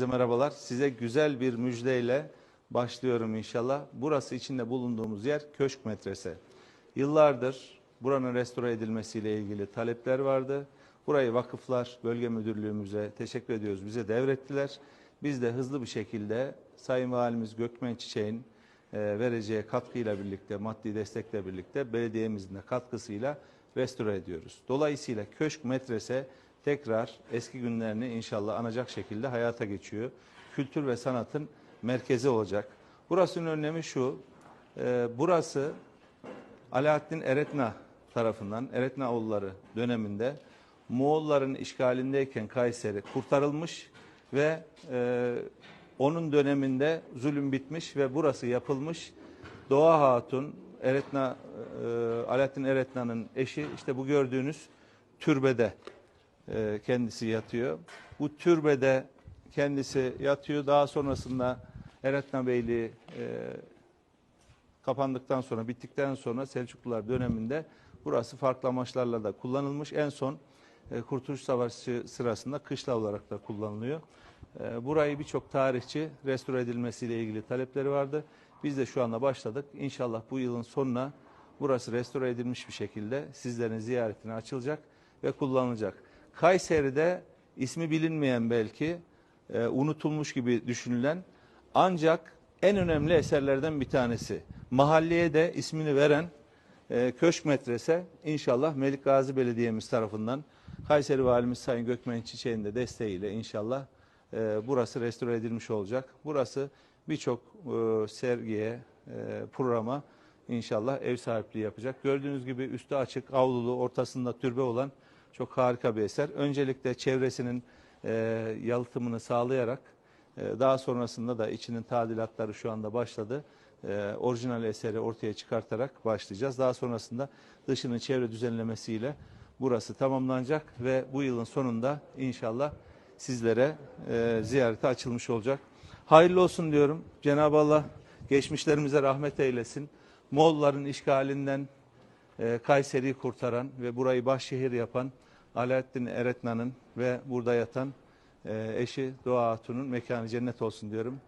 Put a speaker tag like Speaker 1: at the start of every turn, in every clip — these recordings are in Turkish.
Speaker 1: Herkese merhabalar. Size güzel bir müjdeyle başlıyorum inşallah. Burası içinde bulunduğumuz yer Köşk Metrese. Yıllardır buranın restore edilmesiyle ilgili talepler vardı. Burayı vakıflar bölge müdürlüğümüze teşekkür ediyoruz. Bize devrettiler. Biz de hızlı bir şekilde Sayın Valimiz Gökmen Çiçek'in e, vereceği katkıyla birlikte, maddi destekle birlikte belediyemizin de katkısıyla restore ediyoruz. Dolayısıyla Köşk Metrese tekrar eski günlerini inşallah anacak şekilde hayata geçiyor. Kültür ve sanatın merkezi olacak. Burasının önemi şu, e, burası Alaaddin Eretna tarafından, Eretnaoğulları döneminde Moğolların işgalindeyken Kayseri kurtarılmış ve e, onun döneminde zulüm bitmiş ve burası yapılmış. Doğa Hatun, Eretna, e, Alaaddin Eretna'nın eşi işte bu gördüğünüz türbede e, kendisi yatıyor. Bu türbede kendisi yatıyor. Daha sonrasında Eretna Beyliği e, kapandıktan sonra, bittikten sonra Selçuklular döneminde burası farklı amaçlarla da kullanılmış. En son e, Kurtuluş Savaşı sırasında kışla olarak da kullanılıyor. E, burayı birçok tarihçi restore edilmesiyle ilgili talepleri vardı. Biz de şu anda başladık. İnşallah bu yılın sonuna burası restore edilmiş bir şekilde sizlerin ziyaretine açılacak ve kullanılacak. Kayseri'de ismi bilinmeyen belki e, unutulmuş gibi düşünülen ancak en önemli eserlerden bir tanesi. Mahalleye de ismini veren e, Köşk Metrese inşallah Melik Gazi Belediye'miz tarafından Kayseri Valimiz Sayın Gökmen Çiçek'in de desteğiyle inşallah e, burası restore edilmiş olacak. Burası birçok e, sergiye, e, programa inşallah ev sahipliği yapacak. Gördüğünüz gibi üstü açık, avlulu, ortasında türbe olan çok harika bir eser. Öncelikle çevresinin e, yalıtımını sağlayarak e, daha sonrasında da içinin tadilatları şu anda başladı. E, orijinal eseri ortaya çıkartarak başlayacağız. Daha sonrasında dışının çevre düzenlemesiyle burası tamamlanacak ve bu yılın sonunda inşallah sizlere e, ziyarete açılmış olacak. Hayırlı olsun diyorum. Cenab-ı Allah geçmişlerimize rahmet eylesin. Moğolların işgalinden Kayseri'yi kurtaran ve burayı başşehir yapan Alaaddin Eretna'nın ve burada yatan e, eşi Doğa Hatun'un mekanı cennet olsun diyorum.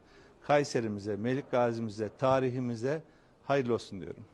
Speaker 1: Kayserimize, Melik Gazi'mize, tarihimize hayırlı olsun diyorum.